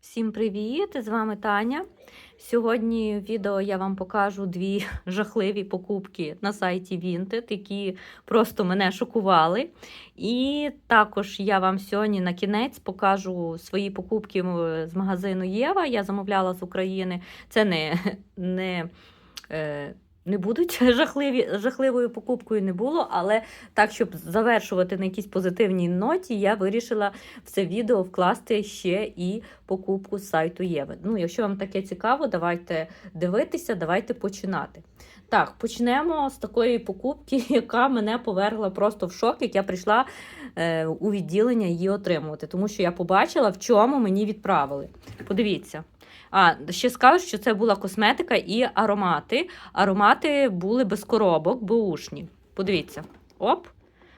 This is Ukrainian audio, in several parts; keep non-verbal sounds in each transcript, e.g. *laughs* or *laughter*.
Всім привіт! З вами Таня. Сьогодні в відео я вам покажу дві *laughs* жахливі покупки на сайті Vinted, які просто мене шокували. І також я вам сьогодні на кінець покажу свої покупки з магазину Єва. Я замовляла з України. Це не, *laughs* не, е, не будуть *laughs* жахливі, жахливою покупкою не було, але так, щоб завершувати на якійсь позитивній ноті, я вирішила в це відео вкласти ще і покупку з сайту Єви. Ну, якщо вам таке цікаво, давайте дивитися, давайте починати. Так, почнемо з такої покупки, *laughs* яка мене повергла просто в шок, як я прийшла е, у відділення її отримувати, тому що я побачила, в чому мені відправили. Подивіться. А, ще скажу, що це була косметика і аромати. Аромати були без коробок, беушні. Подивіться. Оп.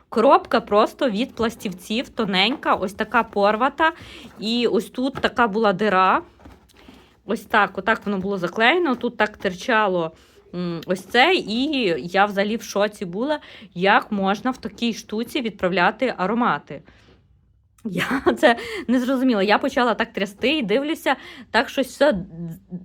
Коробка просто від пластівців, тоненька, ось така порвата. І ось тут така була дира. Ось так, отак воно було заклеєно. Тут так терчало ось це. І я взагалі в шоці була, як можна в такій штуці відправляти аромати. Я *laughs* це не зрозуміла. Я почала так трясти і дивлюся, так щось все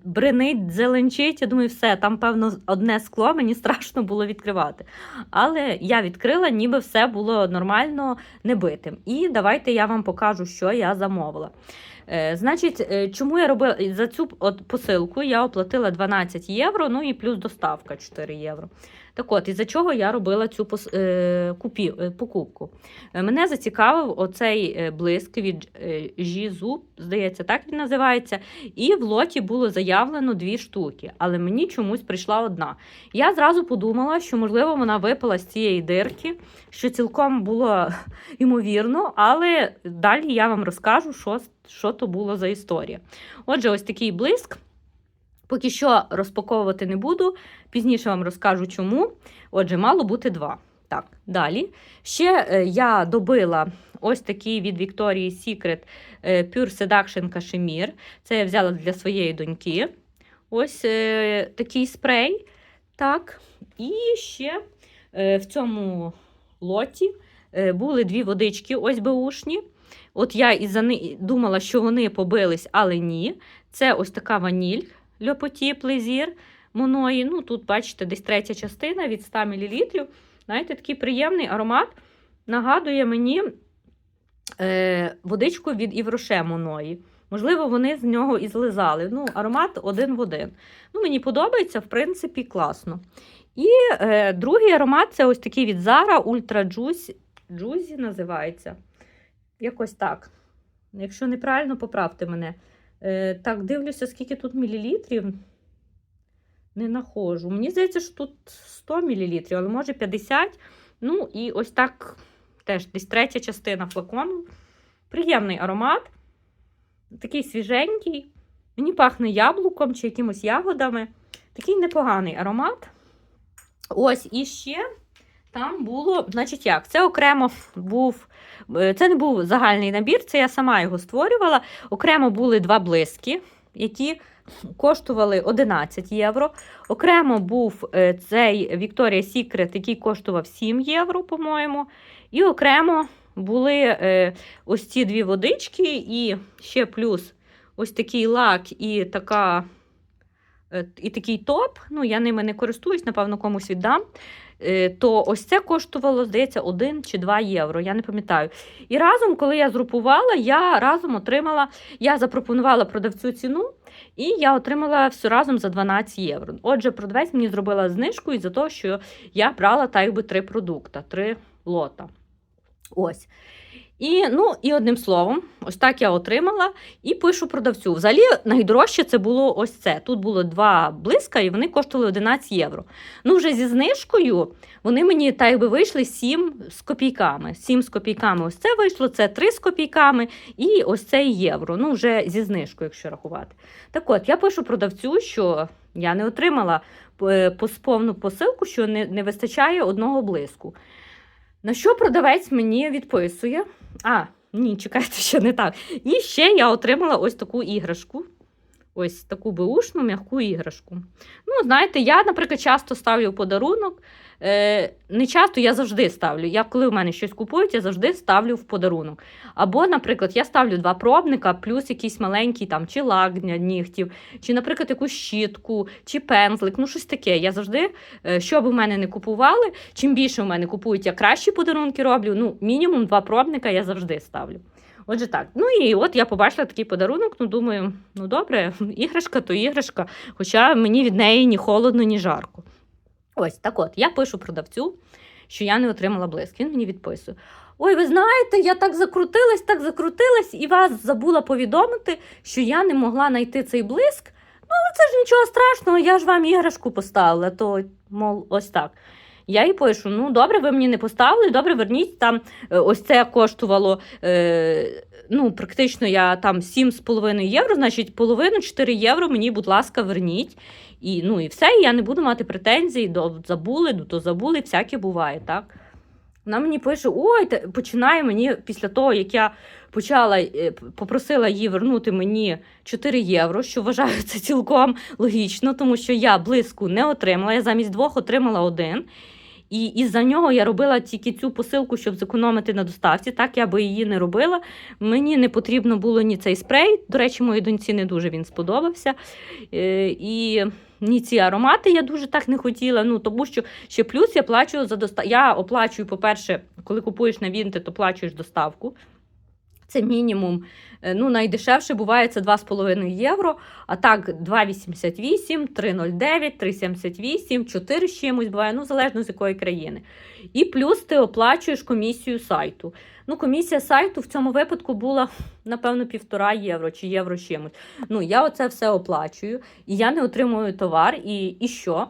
бренить, зеленчить. Я думаю, все, там, певно, одне скло, мені страшно було відкривати. Але я відкрила, ніби все було нормально не битим. І давайте я вам покажу, що я замовила. Е, значить, е, чому я робила за цю от посилку я оплатила 12 євро, ну і плюс доставка 4 євро. Так от, із-за чого я робила цю е, е, покупку? Е, Мене зацікавив оцей блиск від Жізу, здається, так він називається. І в лоті було заявлено дві штуки, але мені чомусь прийшла одна. Я зразу подумала, що, можливо, вона випала з цієї дирки, що цілком було *laughs* ймовірно, але далі я вам розкажу, що, що то було за історія. Отже, ось такий блиск. Поки що розпаковувати не буду, пізніше вам розкажу чому. Отже, мало бути два. Так, далі. Ще е, я добила ось такий від Victoria's Secret е, Pure Seduction Cashmere. Це я взяла для своєї доньки. Ось е, такий спрей. Так. І ще в цьому лоті були дві водички, ось беушні. От я і за думала, що вони побились, але ні. Це ось така ваніль Льопоті Плезір Моної. Ну, тут, бачите, десь третя частина від 100 мл. Знаєте, такий приємний аромат. Нагадує мені е, водичку від Івроше Моної. Можливо, вони з нього і злизали. Ну, аромат один в один. Ну, Мені подобається, в принципі, класно. І е, другий аромат це ось такий від Zara Ultra Juicy називається. Якось так. Якщо неправильно, поправте мене. Е, так, дивлюся, скільки тут мілілітрів. Не нахожу. Мені здається, що тут 100 мл, але може 50. Ну, і ось так теж десь третя частина флакону. Приємний аромат. Такий свіженький. Мені пахне яблуком чи якимось ягодами. Такий непоганий аромат. Ось і ще там було, значить, як? Це окремо був. Е, Це не був загальний набір, це я сама його створювала. Окремо були два блиски, які коштували 11 євро. Окремо був е, цей Victoria's Secret, який коштував 7 євро, по-моєму. І окремо були е, ось ці дві водички, і ще плюс ось такий лак і така. І такий топ, ну я ними не користуюсь, напевно, комусь віддам. Е, То ось це коштувало, здається, 1 чи 2 євро, я не пам'ятаю. І разом, коли я згрупувала, я разом отримала, я запропонувала продавцю ціну, і я отримала все разом за 12 євро. Отже, продавець мені зробила знижку із-за того, що я брала так би три продукти, три лота. Ось. І, ну, і одним словом, ось так я отримала і пишу продавцю. Взагалі, найдорожче це було ось це. Тут було два блиска, і вони коштували 11 євро. Ну, вже зі знижкою вони мені так якби вийшли 7 з копійками. 7 з копійками ось це вийшло, це 3 з копійками, і ось це євро. Ну, вже зі знижкою, якщо рахувати. Так от, я пишу продавцю, що я не отримала е, повну посилку, що не, не вистачає одного блиску. На що продавець мені відписує? А, ні, чекайте, ще не так. І ще я отримала ось таку іграшку. ось таку беушну м'яку іграшку. Ну, знаєте, я, наприклад, часто ставлю подарунок. Е, не часто я завжди ставлю. Я, коли в мене щось купують, я завжди ставлю в подарунок. Або, наприклад, я ставлю два пробника, плюс якийсь маленький там, чи лак для нігтів, чи, наприклад, якусь щітку, чи пензлик, ну щось таке. Я завжди, е, що б у мене не купували, чим більше в мене купують, я кращі подарунки роблю. Ну, мінімум два пробника я завжди ставлю. Отже, так. Ну і от я побачила такий подарунок. Ну, думаю, ну добре, *laughs* іграшка то іграшка, хоча мені від неї ні холодно, ні жарко. Ось так от, я пишу продавцю, що я не отримала блиск. Він мені відписує. Ой, ви знаєте, я так закрутилась, так закрутилась, і вас забула повідомити, що я не могла знайти цей блиск. Ну, але це ж нічого страшного, я ж вам іграшку поставила, то, мов, ось так. Я їй пишу: ну добре, ви мені не поставили, добре, верніть там. е, Ось це коштувало. Е, ну, практично я там 7,5 євро, значить, половину 4 євро мені, будь ласка, верніть. І, ну, і все, і я не буду мати претензій, до забули, ну, то забули, всяке буває, так? Вона мені пише: ой, починає мені після того, як я почала, е, попросила її вернути мені 4 євро, що вважаю це цілком логічно, тому що я блиску не отримала, я замість двох отримала один. І і за нього я робила тільки цю посилку, щоб зекономити на доставці. Так я би її не робила. Мені не потрібно було ні цей спрей. До речі, моїй доньці не дуже він сподобався. Е, і ні ці аромати я дуже так не хотіла. Ну тому що ще плюс я плачу за доставку. Я оплачую, по-перше, коли купуєш на Вінти, то плачуєш доставку. Це мінімум. Е, Ну, найдешевше буває це 2,5 євро. А так 2,88, 3,09, 3,78, 4 з чимось буває, ну залежно з якої країни. І плюс ти оплачуєш комісію сайту. Ну, комісія сайту в цьому випадку була, напевно, півтора євро чи євро чимось. Ну, я оце все оплачую, і я не отримую товар, і, і що?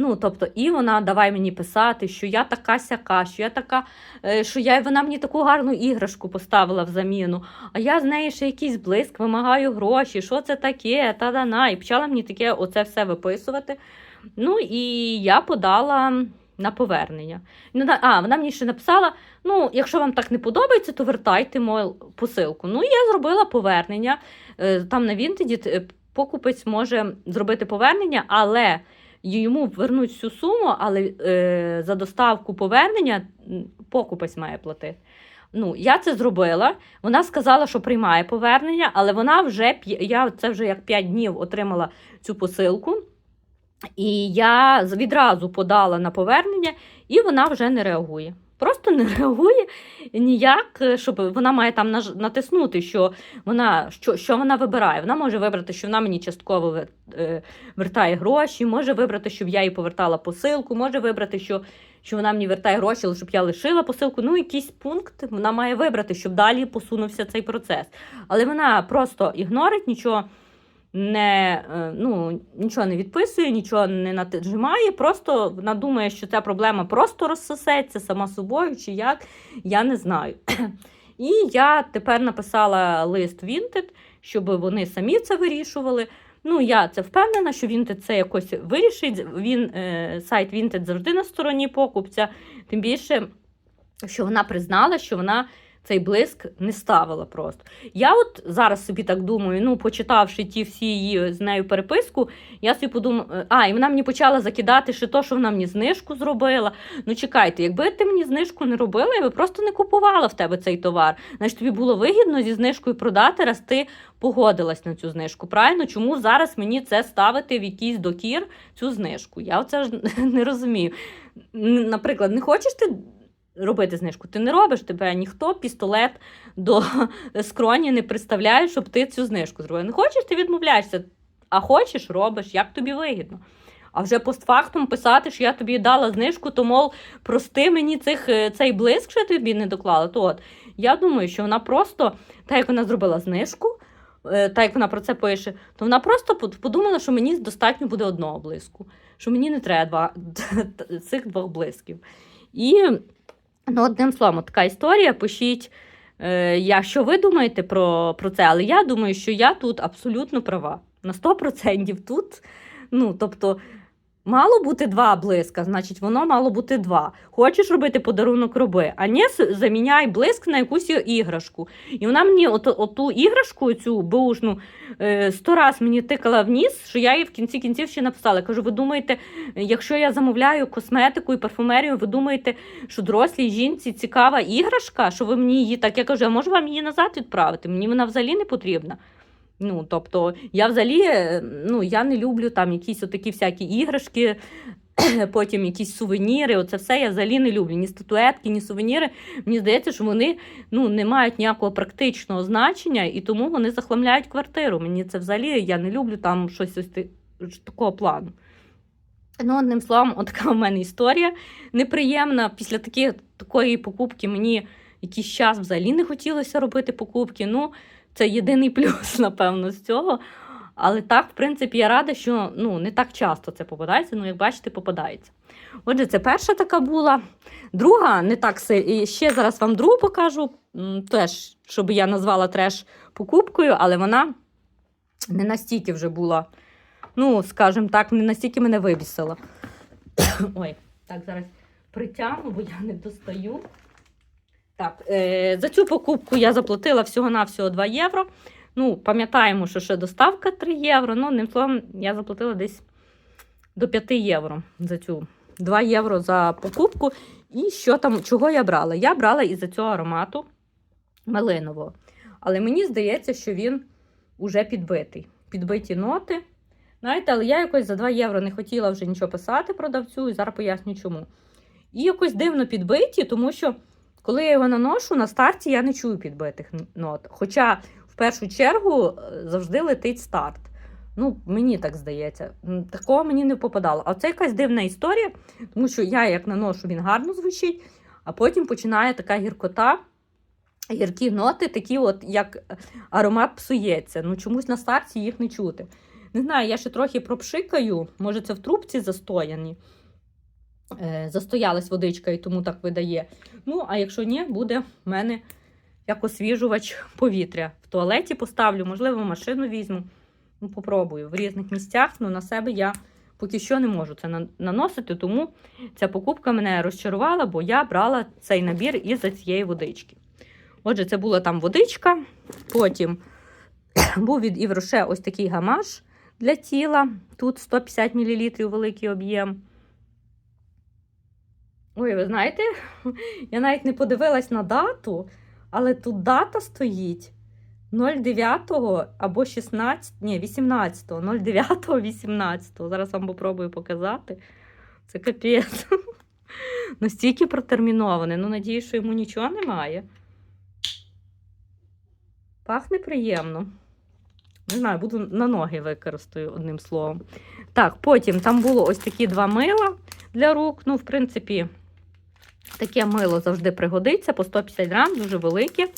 Ну, тобто, і вона давай мені писати, що я така сяка, що я така, е, що я, вона мені таку гарну іграшку поставила в заміну, а я з неї ще якийсь блиск, вимагаю гроші, що це таке, та-да-на. І почала мені таке оце все виписувати. Ну, і я подала на повернення. А, вона мені ще написала: ну, якщо вам так не подобається, то вертайте мою посилку. Ну, я зробила повернення. Е, Там на Вінтеді покупець може зробити повернення, але йому вернуть всю суму, але е, за доставку повернення покупець має платити. Ну, я це зробила. Вона сказала, що приймає повернення, але вона вже я це вже як 5 днів отримала цю посилку. І я відразу подала на повернення, і вона вже не реагує. Просто не реагує ніяк, щоб вона має там натиснути, що вона що, що вона вибирає. Вона може вибрати, що вона мені частково е, вертає гроші, може вибрати, щоб я їй повертала посилку, може вибрати, що, що вона мені вертає гроші, але щоб я лишила посилку. Ну, якийсь пункт вона має вибрати, щоб далі посунувся цей процес. Але вона просто ігнорить нічого не, е, ну, нічого не відписує, нічого не нажимає, просто вона думає, що ця проблема просто розсосеться сама собою, чи як, я не знаю. І я тепер написала лист Vinted, щоб вони самі це вирішували. Ну, я це впевнена, що Vinted це якось вирішить. Він, е, сайт Vinted завжди на стороні покупця, тим більше, що вона признала, що вона цей блиск не ставила просто. Я от зараз собі так думаю, ну, почитавши ті всі її з нею переписку, я собі подумала, а, і вона мені почала закидати ще то, що вона мені знижку зробила. Ну, чекайте, якби ти мені знижку не робила, я би просто не купувала в тебе цей товар. Значить, тобі було вигідно зі знижкою продати, раз ти погодилась на цю знижку. Правильно? Чому зараз мені це ставити в якийсь докір, цю знижку? Я оце ж *laughs* не розумію. Наприклад, не хочеш ти робити знижку? Ти не робиш, тебе ніхто пістолет до *laughs* скроні не представляє, щоб ти цю знижку зробив. Не хочеш, ти відмовляєшся, а хочеш, робиш, як тобі вигідно. А вже постфактум писати, що я тобі дала знижку, то мов прости мені цих, е, цей блиск, що я тобі не доклала. То от я думаю, що вона просто, так як вона зробила знижку, е, так як вона про це пише, то вона просто подумала, що мені достатньо буде одного блиску, що мені не треба два, *laughs* цих двох блисків. І ну, одним словом, така історія. Пишіть, е, я, що ви думаєте про, про це, але я думаю, що я тут абсолютно права. На 100% тут. Ну, тобто, мало бути два блиска, значить воно мало бути два. Хочеш робити подарунок, роби, а не заміняй блиск на якусь іграшку. І вона мені оту, оту іграшку, цю беушну, е, сто раз мені тикала в ніс, що я їй в кінці кінців ще написала. Кажу, ви думаєте, якщо я замовляю косметику і парфумерію, ви думаєте, що дорослій жінці цікава іграшка, що ви мені її так. Я кажу, а можу вам її назад відправити? Мені вона взагалі не потрібна. Ну, тобто, я взагалі е, ну, я не люблю там якісь отакі всякі іграшки, *clears throat* потім якісь сувеніри. Оце все я взагалі не люблю. Ні статуетки, ні сувеніри. Мені здається, що вони ну, не мають ніякого практичного значення, і тому вони захламляють квартиру. Мені це взагалі я не люблю там щось ось такого плану. Ну, одним словом, отака у мене історія неприємна. Після такі, такої покупки мені якийсь час взагалі не хотілося робити покупки. Ну, це єдиний плюс, *laughs* напевно, з цього. Але так, в принципі, я рада, що ну, не так часто це попадається, ну, як бачите, попадається. Отже, це перша така була. Друга, не так і ще зараз вам другу покажу, теж, щоб я назвала треш покупкою, але вона не настільки вже була, ну, скажімо так, не настільки мене вибісила. *coughs* Ой, так, зараз притягну, бо я не достаю. Так, е, за цю покупку я заплатила всього-навсього 2 євро. Ну, пам'ятаємо, що ще доставка 3 євро. Ну, одним словом, я заплатила десь до 5 євро за цю 2 євро за покупку. І що там, чого я брала? Я брала із-за цього аромату малинового. Але мені здається, що він уже підбитий. Підбиті ноти. Знаєте, але я якось за 2 євро не хотіла вже нічого писати продавцю, і зараз поясню чому. І якось дивно підбиті, тому що коли я його наношу, на старті я не чую підбитих нот. Хоча в першу чергу е, завжди летить старт. Ну, мені так здається. Такого мені не попадало. А це якась дивна історія, тому що я як наношу, він гарно звучить, а потім починає така гіркота, гіркі ноти, такі, от, як аромат псується. Ну, чомусь на старті їх не чути. Не знаю, я ще трохи пропшикаю, може, це в трубці застояні. Е, застоялась водичка і тому так видає. Ну, а якщо ні, буде в мене як освіжувач повітря. В туалеті поставлю, можливо, машину візьму. Ну, попробую в різних місцях. Ну, на себе я поки що не можу це наносити, тому ця покупка мене розчарувала, бо я брала цей набір із-за цієї водички. Отже, це була там водичка. Потім *clears throat* був від Івроше ось такий гамаш для тіла. Тут 150 мл великий об'єм. Ой, ви знаєте, *laughs* я навіть не подивилась на дату, але тут дата стоїть 09 або 16, ні, 18, 09, 18. Зараз вам попробую показати. Це капець. *laughs* Настільки протерміноване. Ну, надію, що йому нічого немає. Пахне приємно. Не знаю, буду на ноги використаю одним словом. Так, потім там було ось такі два мила для рук. Ну, в принципі, таке мило завжди пригодиться по 150 грам, дуже велике.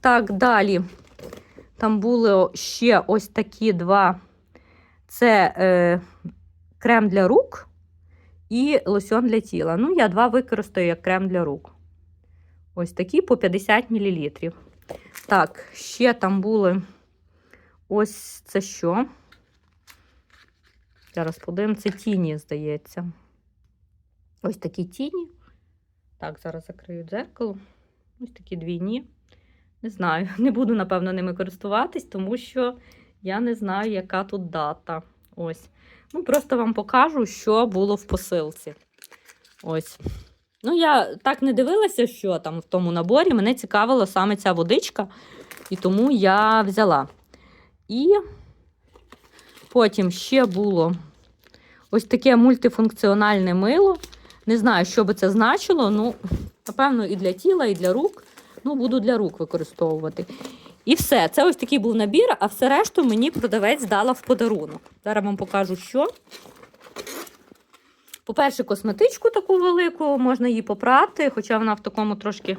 Так, далі. Там було ще ось такі два: це е, крем для рук і лосьон для тіла. Ну, я два використаю як крем для рук. Ось такі по 50 мл. Так, ще там були ось це що? Зараз подивимося, це тіні, здається. Ось такі тіні. Так, зараз закрию дзеркало. Ось такі двійні. Не знаю, *laughs* не буду, напевно, ними користуватись, тому що я не знаю, яка тут дата. Ось. Ну, просто вам покажу, що було в посилці. Ось. Ну, я так не дивилася, що там в тому наборі. Мене цікавила саме ця водичка, і тому я взяла. І потім ще було ось таке мультифункціональне мило. Не знаю, що би це значило. Ну, напевно, і для тіла, і для рук. Ну, буду для рук використовувати. І все. Це ось такий був набір, а все решту мені продавець дала в подарунок. Зараз вам покажу, що. По-перше, косметичку таку велику, можна її попрати, хоча вона в такому трошки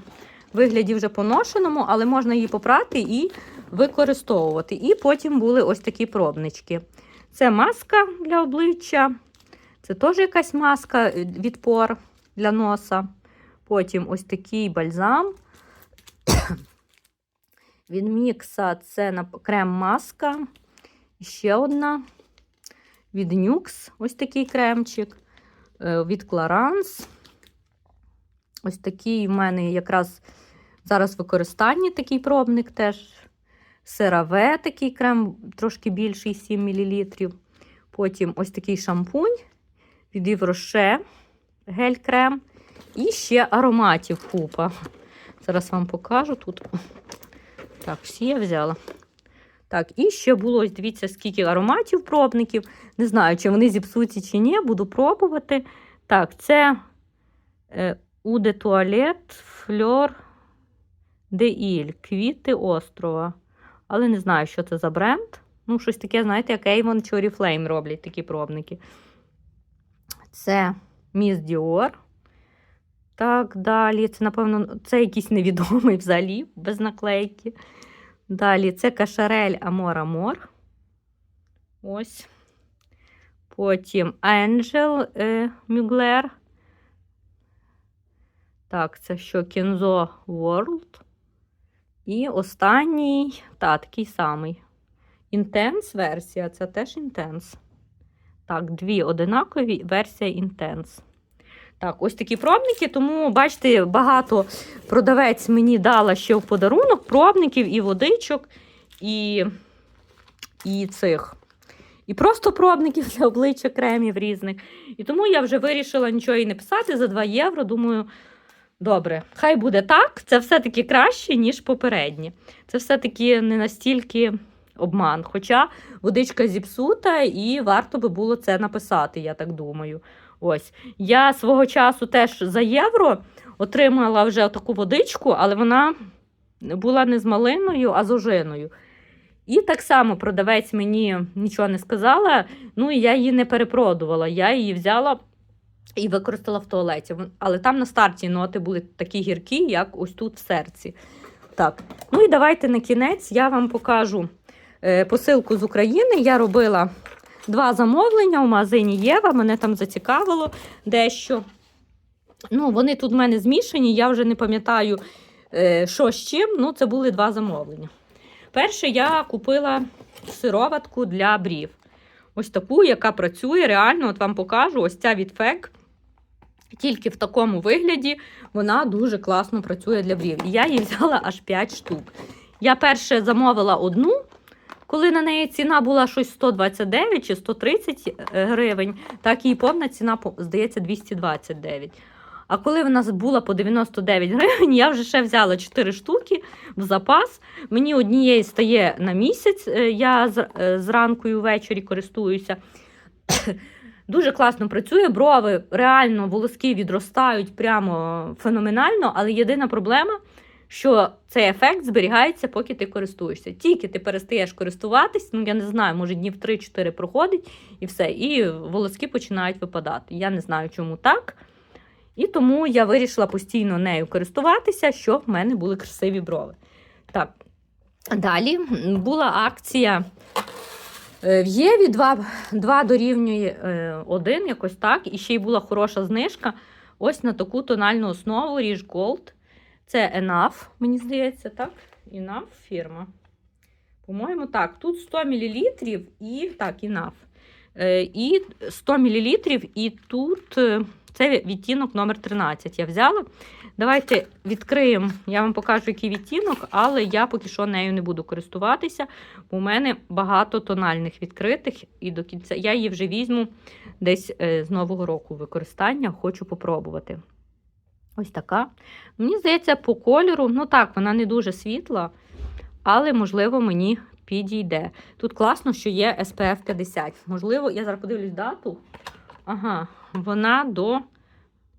вигляді вже поношеному, але можна її попрати і використовувати. І потім були ось такі пробнички. Це маска для обличчя, це теж якась маска е, відпор для носа. Потім ось такий бальзам. *coughs* Від мікса це крем-маска. Ще одна. від Nux, ось такий кремчик, е, від Clarins. Ось такий в мене якраз зараз в використанні такий пробник теж. Сераве такий крем, трошки більший 7 мл. Потім ось такий шампунь від Івроше, гель-крем. І ще ароматів купа. Зараз вам покажу тут. Так, всі я взяла. Так, і ще було, дивіться, скільки ароматів пробників. Не знаю, чи вони зіпсуться чи ні, буду пробувати. Так, це е, de Toilette Fleur de Ile, квіти острова. Але не знаю, що це за бренд. Ну, щось таке, знаєте, як Avon чи Oriflame роблять такі пробники. Це Miss Dior. Так, далі. Це, напевно, це якийсь невідомий взагалі, без наклейки. Далі це кашарель Амор Амор. Ось. Потім Angel е, Mugler. Так, це що? Kenzo World. І останній, та, такий самий. Intense версія, це теж Intense. Так, дві одинакові версія Intense. Так, ось такі пробники, тому, бачите, багато продавець мені дала ще в подарунок пробників і водичок, і, і цих. І просто пробників для обличчя кремів різних. І тому я вже вирішила нічого і не писати за 2 євро. Думаю, добре, хай буде так. Це все-таки краще, ніж попереднє. Це все-таки не настільки обман. Хоча водичка зіпсута, і варто би було це написати, я так думаю. Ось. Я свого часу теж за євро отримала вже таку водичку, але вона була не з малиною, а з ожиною. І так само продавець мені нічого не сказала, ну і я її не перепродувала. Я її взяла і використала в туалеті. Але там на старті ноти були такі гіркі, як ось тут в серці. Так, ну і давайте на кінець я вам покажу посилку з України. Я робила два замовлення у магазині Єва. Мене там зацікавило дещо. Ну, вони тут в мене змішані, я вже не пам'ятаю, е, що з чим. Ну, це були два замовлення. Перше, я купила сироватку для брів. Ось таку, яка працює реально, от вам покажу, ось ця від FEG. Тільки в такому вигляді вона дуже класно працює для брів. І я її взяла аж 5 штук. Я перше замовила одну, коли на неї ціна була щось 129 чи 130 гривень, так і повна ціна, здається, 229. А коли вона була по 99 гривень, я вже ще взяла 4 штуки в запас. Мені однієї стає на місяць, е, я е, зранку і ввечері користуюся. *coughs* Дуже класно працює, брови реально волоски відростають прямо феноменально, але єдина проблема, що цей ефект зберігається, поки ти користуєшся. Тільки ти перестаєш користуватись, ну я не знаю, може днів 3-4 проходить і все, і волоски починають випадати. Я не знаю, чому так. І тому я вирішила постійно нею користуватися, щоб в мене були красиві брови. Так, далі була акція е, в Єві 2, 2 дорівнює 1, якось так. І ще й була хороша знижка. Ось на таку тональну основу Rich Gold. Це Enough, мені здається, так? Enough фірма. По-моєму, так. Тут 100 мл і так, Enough. Е, І 100 мл, і тут е, це відтінок номер 13 я взяла. Давайте відкриємо, я вам покажу, який відтінок, але я поки що нею не буду користуватися. У мене багато тональних відкритих, і до кінця я її вже візьму десь е, з нового року використання, хочу попробувати. Ось така. Мені здається, по кольору, ну так, вона не дуже світла, але, можливо, мені підійде. Тут класно, що є SPF 50. Можливо, я зараз подивлюсь дату. Ага, вона до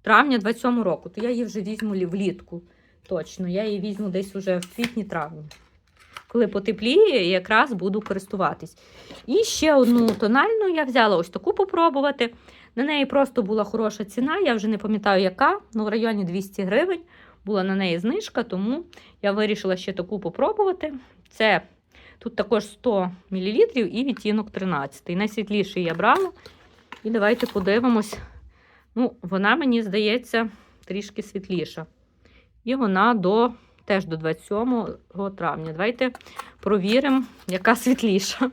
травня 27 року. То я її вже візьму влітку. Точно, я її візьму десь уже в квітні-травні. Коли потепліє, якраз буду користуватись. І ще одну тональну я взяла ось таку попробувати. На неї просто була хороша ціна, я вже не пам'ятаю, яка, ну в районі 200 гривень була на неї знижка, тому я вирішила ще таку попробувати. Це тут також 100 мл і відтінок 13. Найсвітліший я брала. І давайте подивимось. Ну, вона, мені здається, трішки світліша. І вона до, теж до 27 травня. Давайте провіримо, яка *laughs* світліша.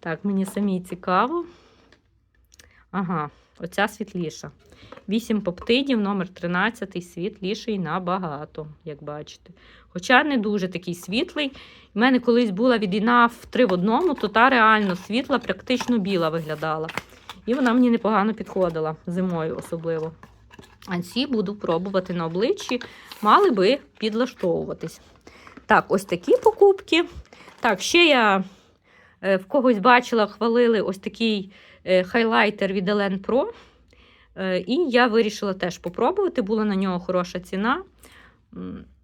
Так, мені самі цікаво. Ага, оця світліша. 8 поптидів, номер 13 світліший набагато, як бачите. Хоча не дуже такий світлий. У мене колись була від в 3 в одному, то та реально світла, практично біла виглядала. І вона мені непогано підходила зимою особливо. А ці буду пробувати на обличчі, мали би підлаштовуватись. Так, ось такі покупки. Так, ще я е, в когось бачила, хвалили ось такий хайлайтер від Elen Pro. Е, І я вирішила теж попробувати. Була на нього хороша ціна.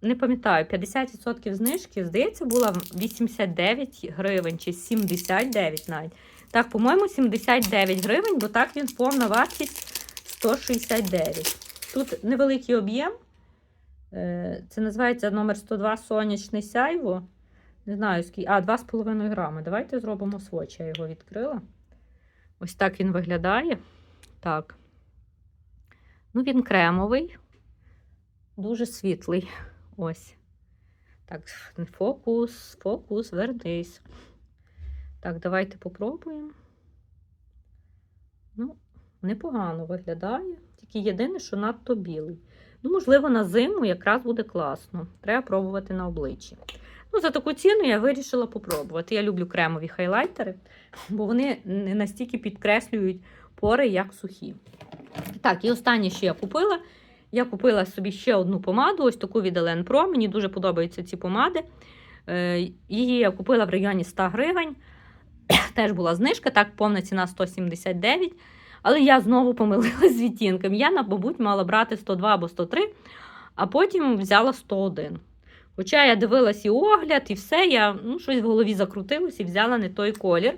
Не пам'ятаю, 50% знижки, здається, була 89 гривень чи 79 навіть. Так, по-моєму, 79 гривень, бо так він повна вартість 169. Тут невеликий об'єм. Е, Це називається номер 102 сонячне сяйво. Не знаю, скільки. А, 2,5 грами. Давайте зробимо сводч. Я його відкрила. Ось так він виглядає. Так. Ну, він кремовий, дуже світлий. Ось. Так, фокус, фокус, вернись. Так, давайте попробуємо. Ну, непогано виглядає. Тільки єдине, що надто білий. Ну, можливо, на зиму якраз буде класно. Треба пробувати на обличчі. Ну, за таку ціну я вирішила попробувати. Я люблю кремові хайлайтери, бо вони не настільки підкреслюють пори, як сухі. Так, і останнє, що я купила. Я купила собі ще одну помаду, ось таку від Elen Pro. Мені дуже подобаються ці помади. Е, Її я купила в районі 100 гривень. *coughs* Теж була знижка, так, повна ціна 179. Але я знову помилилась з відтінком. Я, мабуть, мала брати 102 або 103, а потім взяла 101. Хоча я дивилась і огляд, і все, я ну, щось в голові закрутилось і взяла не той колір.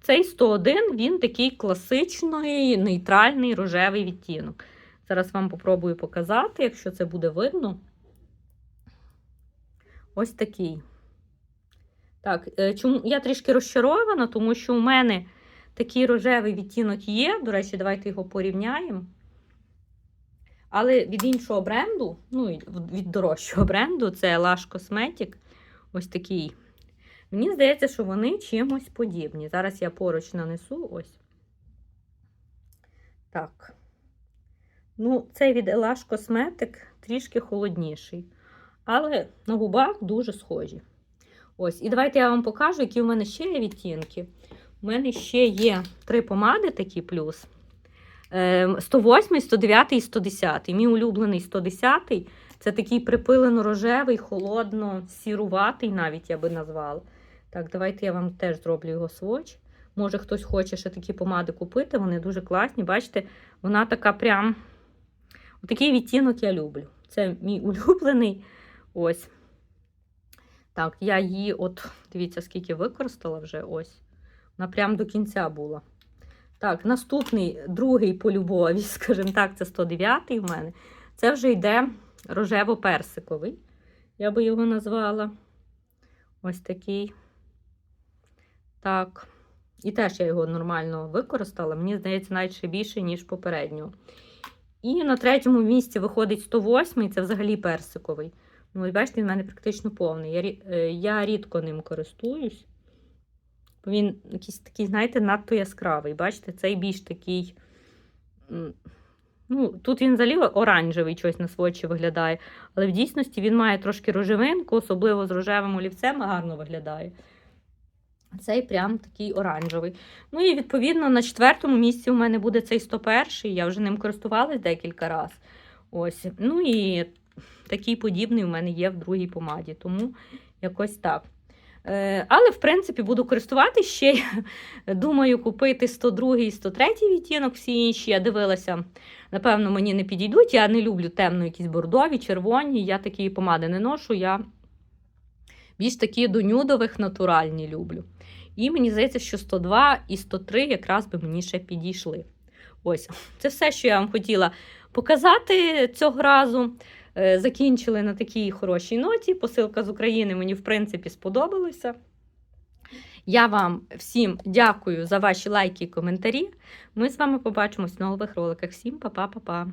Цей 101 він такий класичний, нейтральний рожевий відтінок. Зараз вам попробую показати, якщо це буде видно. Ось такий. Так, е, чому я трішки розчарована, тому що у мене такий рожевий відтінок є. До речі, давайте його порівняємо. Але від іншого бренду, ну, від дорожчого бренду, це Lush Cosmetic. Ось такий. Мені здається, що вони чимось подібні. Зараз я поруч нанесу ось. Так. Ну, цей від Elash Cosmetic трішки холодніший. Але на губах дуже схожі. Ось. І давайте я вам покажу, які у мене ще є відтінки. У мене ще є три помади такі плюс. 108, 109 і 110. Мій улюблений 110 це такий припилено-рожевий, холодно-сіруватий, навіть я би назвала. Так, давайте я вам теж зроблю його сводч. Може, хтось хоче ще такі помади купити, вони дуже класні. Бачите, вона така прям. Такий відтінок я люблю. Це мій улюблений. Ось. Так, я її, от, дивіться, скільки використала вже ось. Вона прям до кінця була. Так, наступний, другий по любові, *laughs* скажімо так, це 109-й в мене. Це вже йде рожево-персиковий, я би його назвала. Ось такий. Так. І теж я його нормально використала. Мені здається, навіть ще більше, ніж попереднього. І на третьому місці виходить 108-й, це взагалі персиковий. Ну, і бачите, він в мене практично повний. Я, е, я рідко ним користуюсь. Він якийсь такий, знаєте, надто яскравий. Бачите, цей більш такий. Ну, Тут він взагалі оранжевий щось на свочі виглядає. Але в дійсності він має трошки рожевинку, особливо з рожевим олівцем гарно виглядає. Цей прям такий оранжевий. Ну і відповідно на четвертому місці у мене буде цей 101 Я вже ним користувалась декілька разів. Ось. Ну і такий подібний у мене є в другій помаді. Тому якось так. Е, але, в принципі, буду користуватися ще. Думаю, купити 102 і 103 відтінок, всі інші. Я дивилася, напевно, мені не підійдуть. Я не люблю темно, якісь бордові, червоні. Я такі помади не ношу. Я більш такі до нюдових натуральні люблю. І мені здається, що 102 і 103 якраз би мені ще підійшли. Ось, це все, що я вам хотіла показати цього разу. Е, закінчили на такій хорошій ноті. Посилка з України мені, в принципі, сподобалася. Я вам всім дякую за ваші лайки і коментарі. Ми з вами побачимось в нових роликах. Всім па-па-па-па!